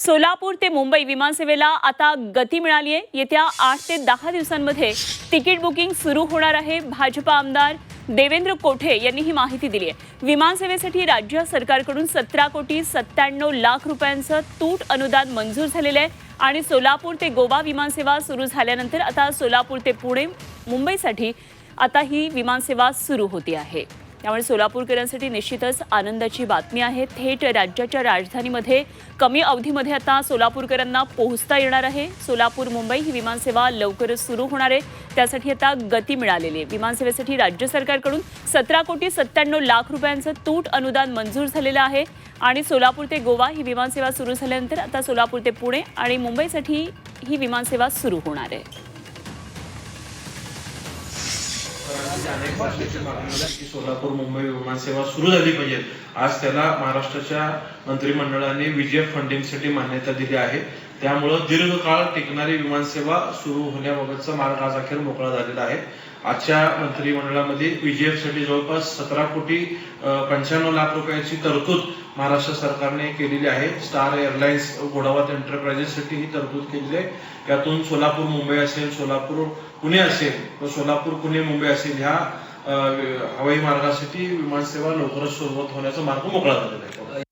सोलापूर ते मुंबई विमानसेवेला आता गती मिळाली आहे. येत्या आठ ते दहा दिवसांमध्ये तिकीट बुकिंग सुरू होणार आहे. भाजपा आमदार देवेंद्र कोठे यांनी ही माहिती दिली आहे. विमानसेवेसाठी राज्य सरकारकडून सतरा कोटी सत्त्याण्णव लाख रुपयांचं तूट अनुदान मंजूर झालेलं आहे आणि सोलापूर ते गोवा विमानसेवा सुरू झाल्यानंतर आता सोलापूर ते पुणे मुंबईसाठी आता ही विमानसेवा सुरू होती आहे. त्यामुळे सोलापूरकरांसाठी निश्चितच आनंदाची बातमी आहे. थेट राज्याच्या राजधानीमध्ये कमी अवधीमध्ये आता सोलापूरकरांना पोहोचता येणार आहे. सोलापूर मुंबई ही विमानसेवा लवकरच सुरू होणार आहे. त्यासाठी आता गती मिळालेली आहे. विमानसेवेसाठी राज्य सरकारकडून सतरा कोटी सत्त्याण्णव लाख रुपयांचं तूट अनुदान मंजूर झालेलं आहे. आणि सोलापूर ते गोवा ही विमानसेवा सुरू झाल्यानंतर आता सोलापूर ते पुणे आणि मुंबईसाठी ही विमानसेवा सुरू होणार आहे. राज्याचे अनेक मागणी की सोलापूर मुंबई विमानसेवा सुरू झाली पाहिजे. आज त्याला महाराष्ट्राच्या मंत्रिमंडळाने विजय फंडिंगसाठी मान्यता दिली आहे. त्यामुळं दीर्घकाळ टिकणारी विमानसेवा सुरू होण्याबाबतचा मार्ग आज अखेर मोकळा झालेला आहे. आजच्या मंत्रिमंडळामध्ये VGF साठी जवळपास सतरा कोटी पंच्याण्णव लाख रुपयाची तरतूद महाराष्ट्र सरकारने केलेली आहे. स्टार एअरलाइन्स घोडावत एंटरप्राइजेससाठी ही तरतूद केलेली आहे. त्यातून सोलापूर मुंबई असेल सोलापूर पुणे असेल व सोलापूर पुणे मुंबई असेल ह्या हवाई मार्गासाठी विमानसेवा लवकरच सुरुवात होण्याचा मार्ग मोकळा झालेला आहे.